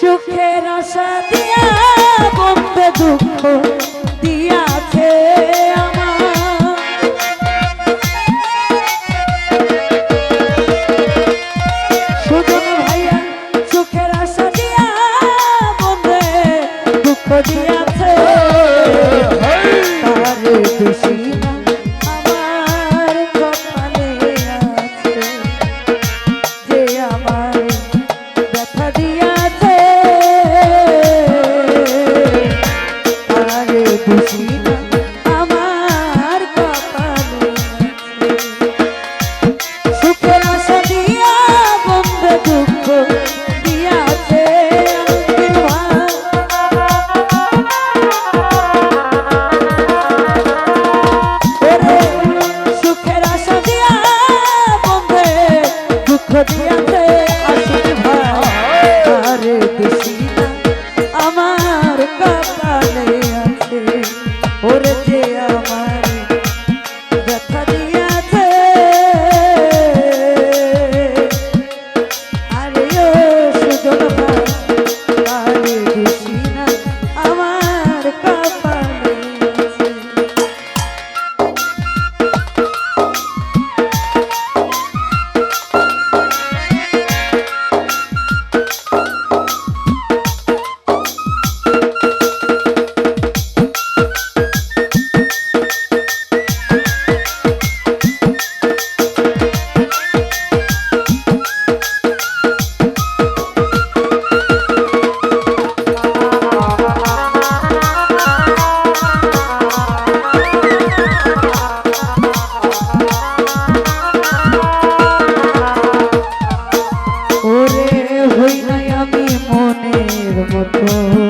সুখের আশা দিয়া বন্ধে দুঃখ দিয়া মতো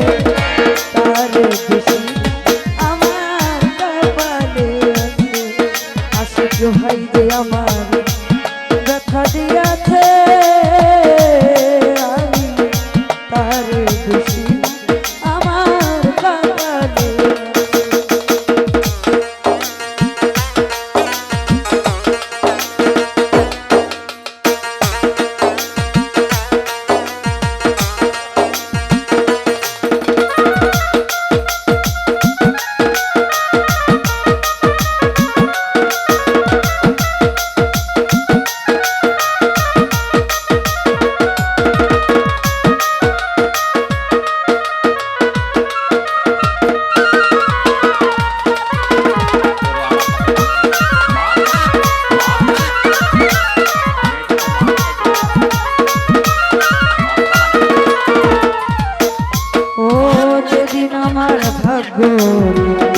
গো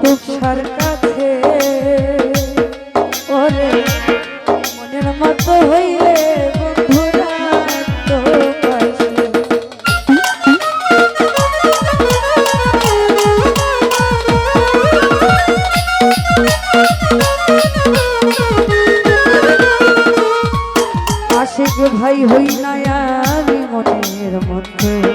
তুষার কাছে। ওরে মনের মতো হইলে আশিক ভাই হই না মনের মধ্যে।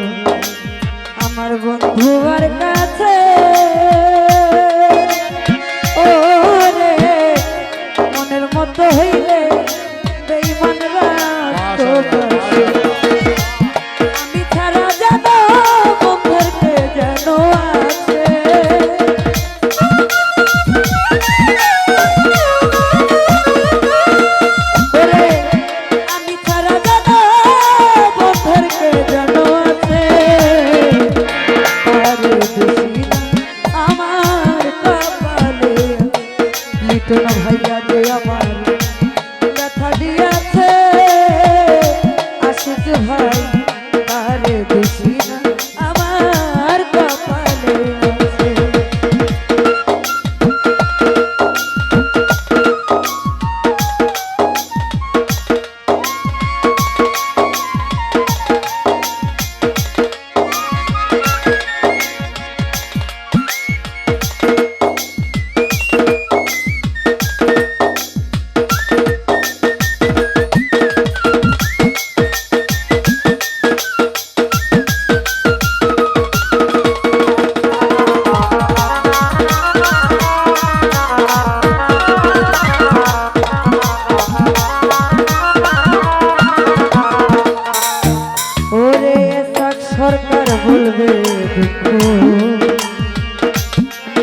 Santa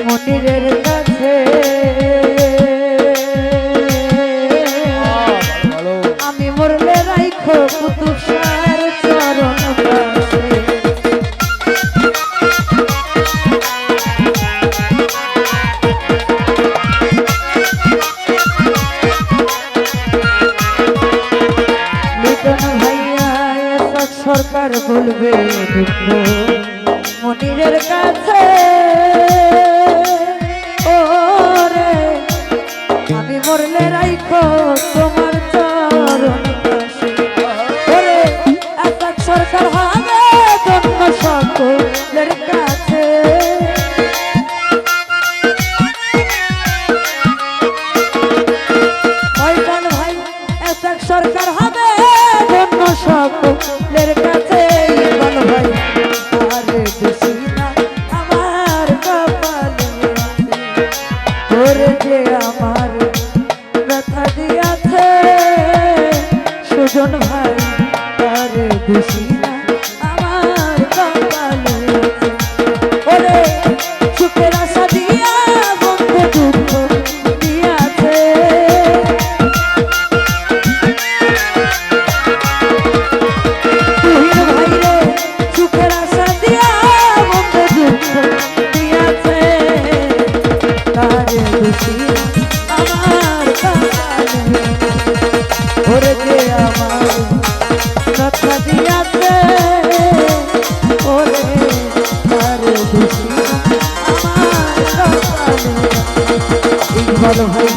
মন্দিরের সফল হই